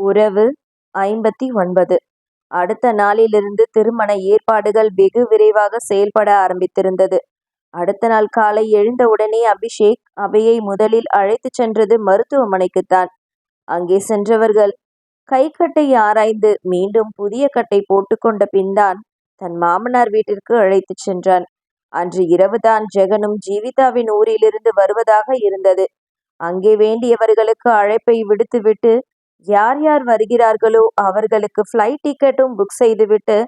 உறவு ஐம்பத்தி ஒன்பது. அடுத்த நாளிலிருந்து திருமண ஏற்பாடுகள் வெகு விரைவாக செயல்பட ஆரம்பித்திருந்தது. அடுத்த நாள் காலை எழுந்தவுடனே அபிஷேக் அவையை முதலில் அழைத்துச் சென்றது மருத்துவமனைக்குத்தான் அங்கே சென்றவர்கள் கைக்கட்டை ஆராய்ந்து மீண்டும் புதிய கட்டை போட்டுக்கொண்ட பின்தான் தன் மாமனார் வீட்டிற்கு அழைத்துச் சென்றான். அன்று இரவுதான் ஜெகனும் ஜீவிதாவின் ஊரிலிருந்து வருவதாக இருந்தது. அங்கே வேண்டியவர்களுக்கு அழைப்பை விடுத்துவிட்டு யார் யார் வருகிறார்களோ அவர்களுக்கு ஃப்ளைட் டிக்கெட்டும் புக் செய்துவிட்டு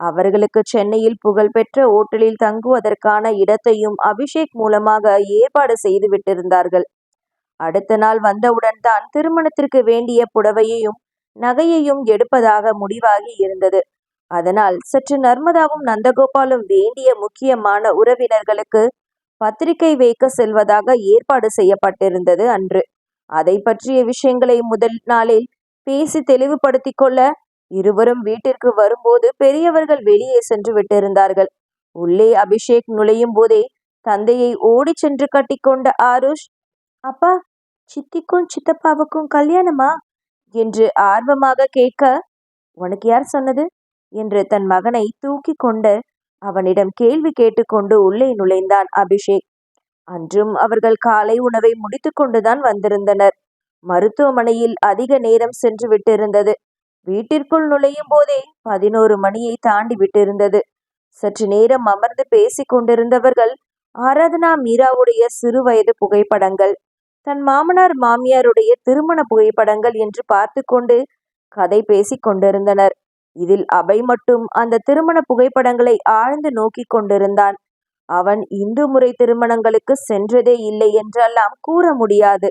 அவர்களுக்கு சென்னையில் புகழ்பெற்ற ஓட்டலில் தங்குவதற்கான இடத்தையும் அபிஷேக் மூலமாக ஏற்பாடு செய்து விட்டிருந்தார்கள் அடுத்த நாள் வந்தவுடன் தான் திருமணத்திற்கு வேண்டிய புடவையையும் நகையையும் எடுப்பதாக முடிவாகி இருந்தது. அதனால் சற்று நர்மதாவும் நந்தகோபாலும் வேண்டிய முக்கியமான உறவினர்களுக்கு பத்திரிகை வைக்க செல்வதாக ஏற்பாடு செய்யப்பட்டிருந்தது அன்று. அதை பற்றிய விஷயங்களை முதல் நாளில் பேசி தெளிவுபடுத்திக் கொள்ள இருவரும் வீட்டிற்கு வரும்போது பெரியவர்கள் வெளியே சென்று விட்டிருந்தார்கள். உள்ளே அபிஷேக் நுழையும் போதே தந்தையை ஓடிச் சென்று கட்டிக்கொண்ட ஆருஷ் அப்பா சித்திக்கும் சித்தப்பாவுக்கும் கல்யாணமா? என்று ஆர்வமாக கேட்க உனக்கு யார் சொன்னது? என்று தன் மகனை தூக்கி கொண்டு அவனிடம் கேள்வி கேட்டுக்கொண்டு உள்ளே நுழைந்தான் அபிஷேக். அன்றும் அவர்கள் காலை உணவை முடித்து கொண்டுதான் வந்திருந்தனர். மருத்துவமனையில் அதிக நேரம் சென்று விட்டிருந்தது. வீட்டிற்குள் நுழையும் போதே பதினோரு மணியை தாண்டி விட்டிருந்தது. சற்று நேரம் அமர்ந்து பேசிக் கொண்டிருந்தவர்கள் ஆராதனா மீராவுடைய சிறு வயது புகைப்படங்கள் தன் மாமனார் மாமியாருடைய திருமண புகைப்படங்கள் என்று பார்த்து கொண்டு கதை பேசிக் கொண்டிருந்தனர். இதில் அபை மட்டும் அந்த திருமண புகைப்படங்களை ஆழ்ந்து நோக்கி கொண்டிருந்தான். அவன் இந்து முறை திருமணங்களுக்கு சென்றதே இல்லை என்றெல்லாம் கூற முடியாது.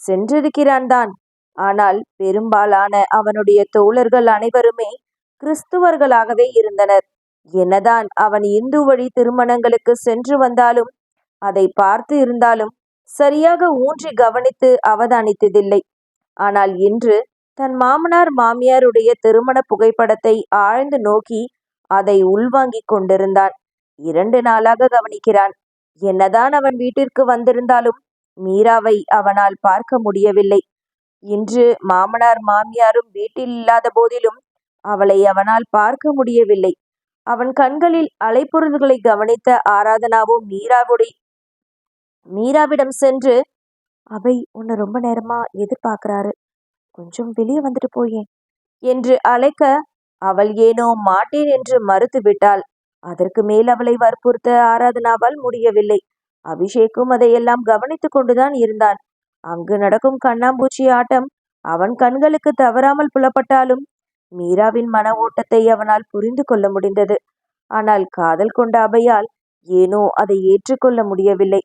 சென்றிருக்கிறான் தான் ஆனால் பெரும்பாலான அவனுடைய தோழர்கள் அனைவருமே கிறிஸ்துவர்களாகவே இருந்தனர். என்னதான் அவன் இந்து வழி திருமணங்களுக்கு சென்று வந்தாலும் அதை பார்த்து இருந்தாலும் சரியாக ஊன்றி கவனித்து அவதானித்ததில்லை. ஆனால் இன்று தன் மாமனார் மாமியாருடைய திருமண புகைப்படத்தை ஆழ்ந்து நோக்கி அதை உள்வாங்கிக் கொண்டிருந்தான். இரண்டு நாளாக கவனிக்கிறான். என்னதான் அவன் வீட்டிற்கு வந்திருந்தாலும் மீராவை அவனால் பார்க்க முடியவில்லை. இன்று மாமனார் மாமியாரும் வீட்டில் இல்லாத போதிலும் அவளை அவனால் பார்க்க முடியவில்லை. அவன் கண்களில் அலைப்பொருள்களை கவனித்த ஆராதனாவும் மீராவுடைய மீராவிடம் சென்று அவை உன்னை ரொம்ப நேரமா எதிர்பார்க்கிறாரு. கொஞ்சம் வெளியே வந்துட்டு போயேன் என்று அழைக்க அவள் ஏனோ மாட்டேன் என்று மறுத்து விட்டாள் அதற்கு மேல் அவளை வற்புறுத்த ஆராதனாவால் முடியவில்லை. அபிஷேக்கும் அதையெல்லாம் கவனித்துக் கொண்டுதான் இருந்தான். அங்கு நடக்கும் கண்ணாம்பூச்சி ஆட்டம் அவன் கண்களுக்கு தவறாமல் புலப்பட்டாலும் மீராவின் மன ஓட்டத்தை அவனால் புரிந்து கொள்ள முடிந்தது. ஆனால் காதல் கொண்ட அபையால் ஏனோ அதை ஏற்றுக்கொள்ள முடியவில்லை.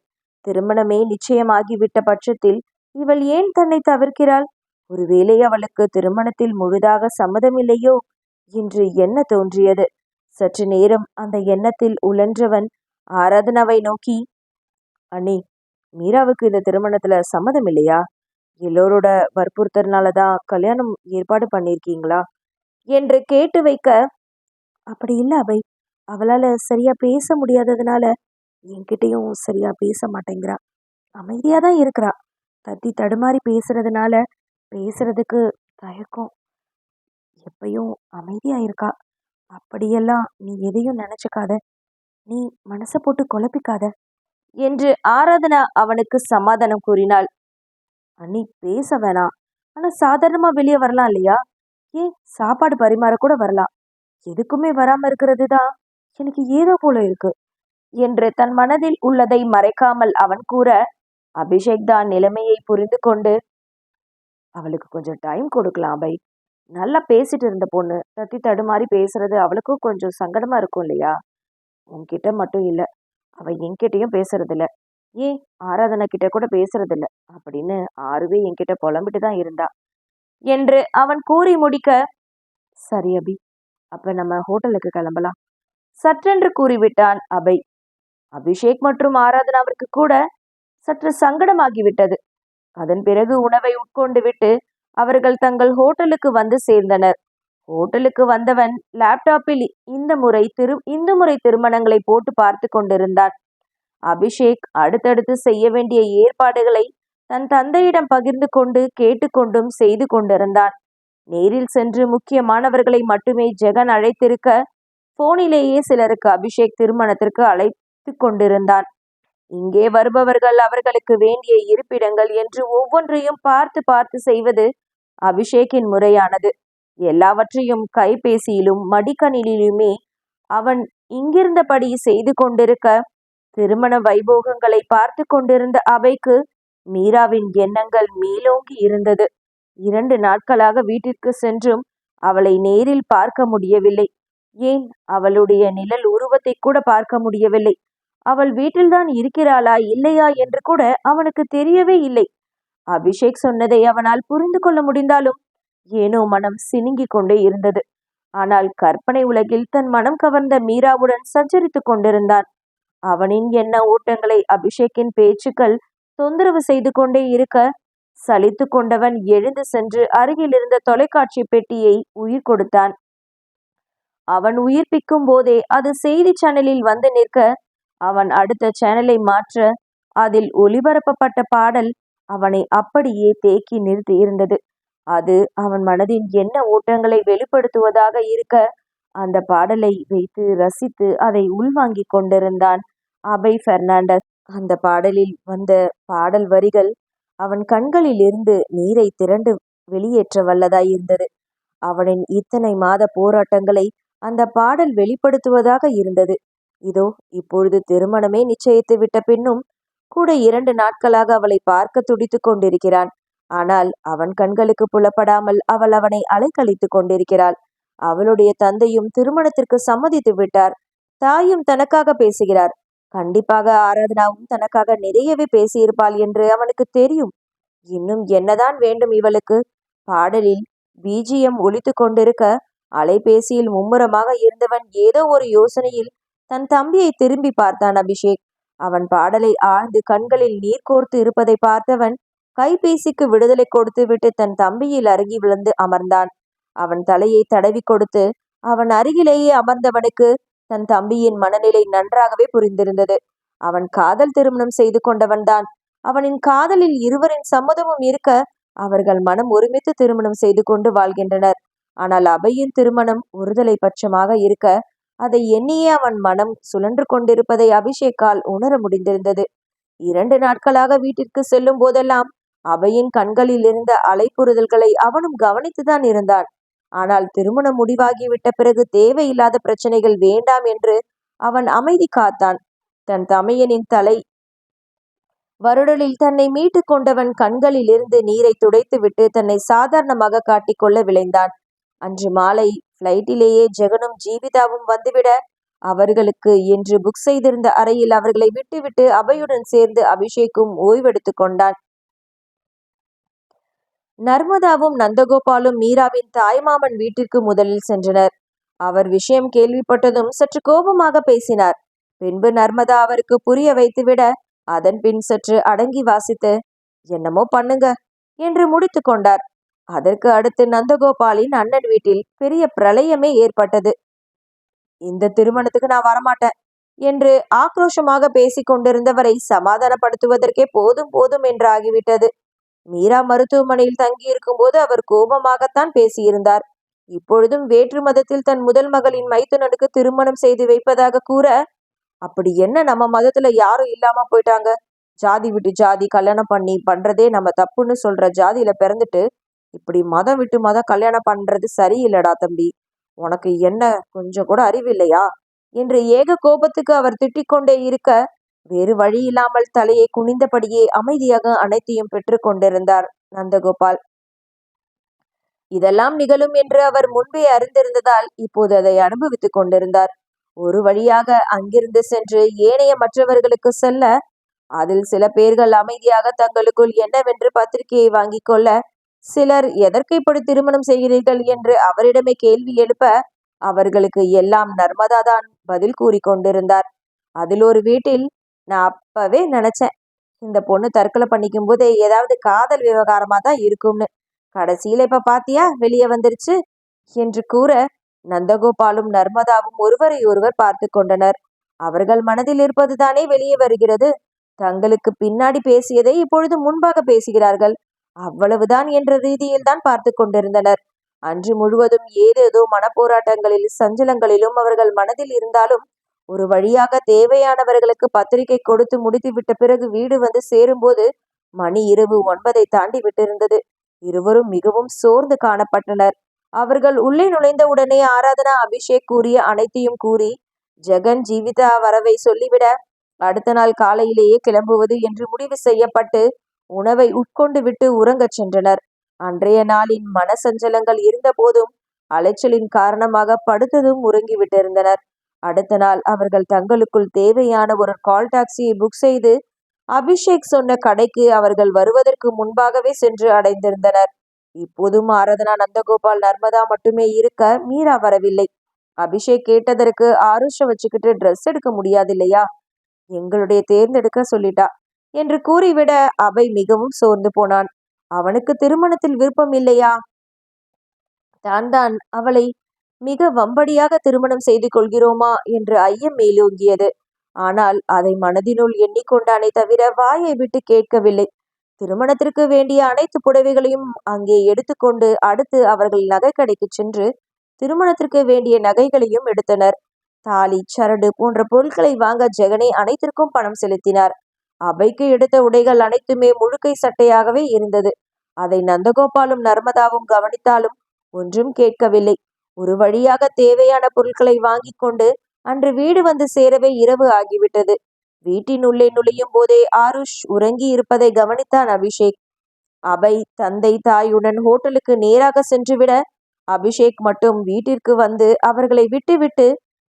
திருமணமே நிச்சயமாகிவிட்ட பட்சத்தில் இவள் ஏன் தன்னை தவிர்க்கிறாள்? ஒருவேளை அவளுக்கு திருமணத்தில் முழுதாக சம்மதமில்லையோ என்று என்ன தோன்றியது? சற்று நேரம் அந்த எண்ணத்தில் உழன்றவன் ஆராதனாவை நோக்கி அண்ணி மீராவுக்கு இந்த திருமணத்துல சம்மதம் இல்லையா எல்லோரோட வற்புறுத்தறனால தான் கல்யாணம் ஏற்பாடு பண்ணியிருக்கீங்களா? என்று கேட்டு வைக்க அப்படி இல்லை அவை அவளால் சரியா பேச முடியாததுனால என்கிட்டயும் சரியா பேச மாட்டேங்கிறா. அமைதியாக தான் இருக்கிறா. தத்தி தடுமாறி பேசுறதுனால பேசுறதுக்கு தயக்கம் எப்பயும் அமைதியாக இருக்கா? அப்படியெல்லாம் நீ எதையும் நினைச்சுக்காத. நீ மனசை போட்டு குழப்பிக்காத என்று ஆராதனா அவனுக்கு சமாதானம் கூறினாள். அண்ணி பேச வேணாம். ஆனா சாதாரணமா வெளியே வரலாம் இல்லையா? ஏன் சாப்பாடு பரிமாற கூட வரலாம். எதுக்குமே வராம இருக்கிறது தான் எனக்கு ஏதோ போல இருக்கு என்று தன் மனதில் உள்ளதை மறைக்காமல் அவன் கூற அபிஷேக் தான் நிலைமையை புரிந்து கொண்டு அவளுக்கு கொஞ்சம் டைம் கொடுக்கலாம் பை நல்லா பேசிட்டு இருந்த பொண்ணு தத்தி தடுமாறி பேசுறது அவளுக்கும் கொஞ்சம் சங்கடமா இருக்கும் இல்லையா? உன்கிட்ட மட்டும் இல்லை அவ என்கிட்டயும் பேசுறதில்ல. ஏன் ஆராதனை கிட்ட கூட பேசுறதில்ல அப்படின்னு ஆறுவே என்கிட்ட புலம்பிட்டு தான் இருந்தா. என்று அவன் கூறி முடிக்க சரி அபி அப்ப நம்ம ஹோட்டலுக்கு கிளம்பலாம். சற்றென்று கூறிவிட்டான் அபை. அபிஷேக் மற்றும் ஆராதனாவிற்கு கூட சற்று சங்கடமாகிவிட்டது. அதன் பிறகு உணவை உட்கொண்டு விட்டு அவர்கள் தங்கள் ஹோட்டலுக்கு வந்து சேர்ந்தனர். ஹோட்டலுக்கு வந்தவன் லேப்டாப்பில் இந்த முறை திரு இந்து முறை திருமணங்களை போட்டு பார்த்து கொண்டிருந்தான். அபிஷேக் அடுத்தடுத்து செய்ய வேண்டிய ஏற்பாடுகளை தன் தந்தையிடம் பகிர்ந்து கொண்டு கேட்டுக்கொண்டும் செய்து கொண்டிருந்தான். நேரில் சென்று முக்கியமானவர்களை மட்டுமே ஜெகன் அழைத்திருக்க போனிலேயே சிலருக்கு அபிஷேக் திருமணத்திற்கு அழைத்து கொண்டிருந்தான். இங்கே வருபவர்கள் அவர்களுக்கு வேண்டிய இருப்பிடங்கள் என்று ஒவ்வொன்றையும் பார்த்து பார்த்து செய்வது அபிஷேக்கின் முறையானது. எல்லாவற்றையும் கைபேசியிலும் மடிக்கணினிலுமே அவன் இங்கிருந்தபடி செய்து கொண்டிருக்க திருமண வைபோகங்களை பார்த்து கொண்டிருந்த அவைக்கு மீராவின் எண்ணங்கள் மேலோங்கி இருந்தது. இரண்டு நாட்களாக வீட்டிற்கு சென்றும் அவளை நேரில் பார்க்க முடியவில்லை. ஏன்? அவளுடைய நிழல் உருவத்தை கூட பார்க்க முடியவில்லை. அவள் வீட்டில்தான் இருக்கிறாளா இல்லையா என்று கூட அவனுக்கு தெரியவே இல்லை. அபிஷேக் சொன்னதை அவனால் புரிந்து கொள்ள முடிந்தாலும் ஏனோ மனம் சினுங்கிக் கொண்டே இருந்தது. ஆனால் கற்பனை உலகில் தன் மனம் கவர்ந்த மீராவுடன் சஞ்சரித்துக் கொண்டிருந்தான். அவனின் எண்ண ஓட்டங்களை அபிஷேக்கின் பேச்சுக்கள் தொந்தரவு செய்து கொண்டே இருக்க சலித்து கொண்டவன் எழுந்து சென்று அருகில் இருந்த தொலைக்காட்சி பெட்டியை உயிர் கொடுத்தான். அவன் உயிர்ப்பிக்கும் போதே அது செய்தி சேனலில் வந்து நிற்க அவன் அடுத்த சேனலை மாற்ற அதில் ஒளிபரப்பப்பட்ட பாடல் அவனை அப்படியே தேக்கி நிறுத்தி இருந்தது. அது அவன் மனதின் என்ன ஓட்டங்களை வெளிப்படுத்துவதாக இருக்க அந்த பாடலை வைத்து ரசித்து அதை உள்வாங்கிக் கொண்டிருந்தான் அபை பெர்னாண்டஸ். அந்த பாடலில் வந்த பாடல் வரிகள் அவன் கண்களில் இருந்து நீரை திரண்டு வெளியேற்ற வல்லதாய் இருந்தது. அவனின் இத்தனை மாத போராட்டங்களை அந்த பாடல் வெளிப்படுத்துவதாக இருந்தது. இதோ இப்பொழுது திருமணமே நிச்சயித்து விட்ட பின்னும் கூட இரண்டு நாட்களாக அவளை பார்க்க துடித்துக் கொண்டிருக்கிறான். ஆனால் அவன் கண்களுக்கு புலப்படாமல் அவள் அவனை அலைக்கழித்துக் கொண்டிருக்கிறாள். அவளுடைய தந்தையும் திருமணத்திற்கு சம்மதித்து விட்டார். தாயும் தனக்காக பேசுகிறார். கண்டிப்பாக ஆராதனாவும் தனக்காக நிறையவே பேசியிருப்பாள் என்று அவனுக்கு தெரியும். இன்னும் என்னதான் வேண்டும் இவளுக்கு? பாடலில் பீஜியம் ஒழித்து கொண்டிருக்க அலைபேசியில் மும்முரமாக இருந்தவன் ஏதோ ஒரு யோசனையில் தன் தம்பியை திரும்பி பார்த்தான் அபிஷேக். அவன் பாடலை ஆழ்ந்து கண்களில் நீர் கோர்த்து இருப்பதை பார்த்தவன் கைபேசிக்கு விடுதலை கொடுத்து விட்டு தன் தம்பியில் அருகி விழுந்து அமர்ந்தான். அவன் தலையை தடவி கொடுத்து அவன் அருகிலேயே அமர்ந்தவனுக்கு தன் தம்பியின் மனநிலை நன்றாகவே புரிந்திருந்தது. அவன் காதல் திருமணம் செய்து கொண்டவன்தான். அவனின் காதலில் இருவரின் சம்மதமும் இருக்க அவர்கள் மனம் ஒருமித்து திருமணம் செய்து கொண்டு வாழ்கின்றனர். ஆனால் அபையின் திருமணம் ஒருதலை பட்சமாக இருக்க அதை எண்ணியே அவன் மனம் சுழன்று கொண்டிருப்பதை அபிஷேக்கால் உணர முடிந்திருந்தது. இரண்டு நாட்களாக வீட்டிற்கு செல்லும் போதெல்லாம் அவையின் கண்களில் இருந்த அலைப்புறுதல்களை அவனும் கவனித்துதான் இருந்தான். ஆனால் திருமணம் முடிவாகிவிட்ட பிறகு தேவையில்லாத பிரச்சனைகள் வேண்டாம் என்று அவன் அமைதி காத்தான். தன் தமையனின் தலை வருடலில் தன்னை மீட்டு கொண்டவன் கண்களில் இருந்து நீரை துடைத்துவிட்டு தன்னை சாதாரணமாக காட்டிக்கொள்ள விளைந்தான் அன்று மாலை ஃப்ளைட்டிலேயே ஜெகனும் ஜீவிதாவும் வந்துவிட அவர்களுக்கு என்று புக் செய்திருந்த அறையில் அவர்களை விட்டுவிட்டு அவையுடன் சேர்ந்து அபிஷேக்கும் ஓய்வெடுத்து கொண்டான். நர்மதாவும் நந்தகோபாலும் மீராவின் தாய்மாமன் வீட்டிற்கு முதலில் சென்றனர். அவர் விஷயம் கேள்விப்பட்டதும் சற்று கோபமாக பேசினார். பின்பு நர்மதா அவருக்கு புரிய வைத்துவிட அதன் பின் சற்று அடங்கி வாசித்து என்னமோ பண்ணுங்க என்று முடித்து கொண்டார். அதற்கு அடுத்து நந்தகோபாலின் அண்ணன் வீட்டில் பெரிய பிரளயமே ஏற்பட்டது. இந்த திருமணத்துக்கு நான் வரமாட்டேன் என்று ஆக்ரோஷமாக பேசிக் கொண்டிருந்தவரை சமாதானப்படுத்துவதற்கே போதும் போதும் என்று ஆகிவிட்டது மீரா மருத்துவமனையில் தங்கியிருக்கும் போது அவர் கோபமாகத்தான் பேசியிருந்தார். இப்பொழுதும் வேற்று மதத்தில் தன் முதல் மகளின் மைத்துனனுக்கு திருமணம் செய்து வைப்பதாக கூற அப்படி என்ன நம்ம மதத்துல யாரும் இல்லாம போயிட்டாங்க? ஜாதி விட்டு ஜாதி கல்யாணம் பண்ணி பண்றதே நம்ம தப்புன்னு சொல்ற ஜாதியில பிறந்துட்டு இப்படி மதம் விட்டு மதம் கல்யாணம் பண்றது சரியில்லடா தம்பி. உனக்கு என்ன கொஞ்சம் கூட அறிவில்லையா? என்று ஏக கோபத்துக்கு அவர் திட்டிக்கொண்டே இருக்க வேறு வழி இல்லாமல் தலையை குனிந்தபடியே அமைதியாக அனைத்தையும் பெற்று கொண்டிருந்தார் நந்தகோபால். இதெல்லாம் நிகழும் என்று அவர் முன்பே அறிந்திருந்ததால் இப்போது அதை அனுபவித்துக் கொண்டிருந்தார். ஒரு வழியாக அங்கிருந்து சென்று ஏனைய மற்றவர்களுக்கு செல்ல அதில் சில பேர்கள் அமைதியாக தங்களுக்குள் என்னவென்று பத்திரிகையை வாங்கிக் கொள்ள சிலர் எதற்கு இப்படி திருமணம் செய்கிறீர்கள் என்று அவரிடமே கேள்வி எழுப்ப அவர்களுக்கு எல்லாம் நர்மதா தான் பதில் கூறிக்கொண்டிருந்தார் அதில் ஒரு வீட்டில் நான் அப்பவே நினைச்சேன் இந்த பொண்ணு தற்கொலை பண்ணிக்கும் போது ஏதாவது காதல் விவகாரமா தான் இருக்கும்னு. கடைசியில இப்ப பாத்தியா வெளியே வந்துருச்சு என்று கூற நந்தகோபாலும் நர்மதாவும் ஒருவரை ஒருவர் பார்த்து கொண்டனர். அவர்கள் மனதில் இருப்பதுதானே வெளியே வருகிறது. தங்களுக்கு பின்னாடி பேசியதை இப்பொழுது முன்பாக பேசுகிறார்கள். அவ்வளவுதான் என்ற ரீதியில் தான் பார்த்து கொண்டிருந்தனர். அன்று முழுவதும் ஏதேதோ மனப்போராட்டங்களில் சஞ்சலங்களிலும் அவர்கள் மனதில் இருந்தாலும் ஒரு வழியாக தேவையானவர்களுக்கு பத்திரிகை கொடுத்து முடித்துவிட்ட பிறகு வீடு வந்து சேரும்போது மணி இரவு ஒன்பதை தாண்டி விட்டிருந்தது. இருவரும் மிகவும் சோர்ந்து காணப்பட்டனர். அவர்கள் உள்ளே நுழைந்த உடனே ஆராதனா அபிஷேக் கூறிய அனைத்தையும் கூறி ஜெகன் ஜீவிதா வரவை சொல்லிவிட அடுத்த நாள் காலையிலேயே கிளம்புவது என்று முடிவு செய்யப்பட்டு உணவை உட்கொண்டு விட்டு உறங்கச் சென்றனர். அன்றைய நாளின் மனசஞ்சலங்கள் இருந்த போதும் அலைச்சலின் காரணமாக படுத்ததும் உறங்கிவிட்டிருந்தனர் அடுத்த நாள் அவர்கள் தங்களுக்குள் தேவையான ஒரு கால் டாக்ஸியை புக் செய்து அபிஷேக் சொன்ன கடைக்கு அவர்கள் வருவதற்கு முன்பாகவே சென்று அடைந்திருந்தனர். இப்போதும் ஆராதனா நந்தகோபால் நர்மதா மட்டுமே இருக்க மீரா வரவில்லை. அபிஷேக் கேட்டதற்கு ஆருஷ வச்சுக்கிட்டு ட்ரெஸ் எடுக்க முடியாது இல்லையா எங்களுடைய தேர்ந்தெடுக்க சொல்லிட்டா. என்று கூறிவிட அவை மிகவும் சோர்ந்து போனான். அவனுக்கு திருமணத்தில் விருப்பம் இல்லையா? தான் தான் அவளை மிக வம்படியாக திருமணம் செய்து கொள்கிறோமா? என்று ஐயம் மேலோங்கியது. ஆனால் அதை மனதினுள் எண்ணிக்கொண்டானே தவிர வாயை விட்டு கேட்கவில்லை. திருமணத்திற்கு வேண்டிய அனைத்து புடவைகளையும் அங்கே எடுத்துக்கொண்டு அடுத்து அவர்கள் நகைக்கடைக்கு சென்று திருமணத்திற்கு வேண்டிய நகைகளையும் எடுத்தனர். தாலி சரடு போன்ற பொருட்களை வாங்க ஜெகனை அனைத்திற்கும் பணம் செலுத்தினார். அவைக்கு எடுத்த உடைகள் அனைத்துமே முழுக்கை சட்டையாகவே இருந்தது. அதை நந்தகோபாலும் நர்மதாவும் கவனித்தாலும் ஒன்றும் கேட்கவில்லை. ஒரு வழியாக தேவையான பொருட்களை வாங்கி கொண்டு அன்று வீடு வந்து சேரவே இரவு ஆகிவிட்டது. வீட்டின் உள்ளே நுழையும் போதே ஆருஷ் உறங்கி இருப்பதை கவனித்தான் அபிஷேக். அபை தந்தை தாயுடன் ஹோட்டலுக்கு நேராக சென்றுவிட அபிஷேக் மட்டும் வீட்டிற்கு வந்து அவர்களை விட்டுவிட்டு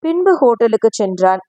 பின்பு ஹோட்டலுக்கு சென்றான்.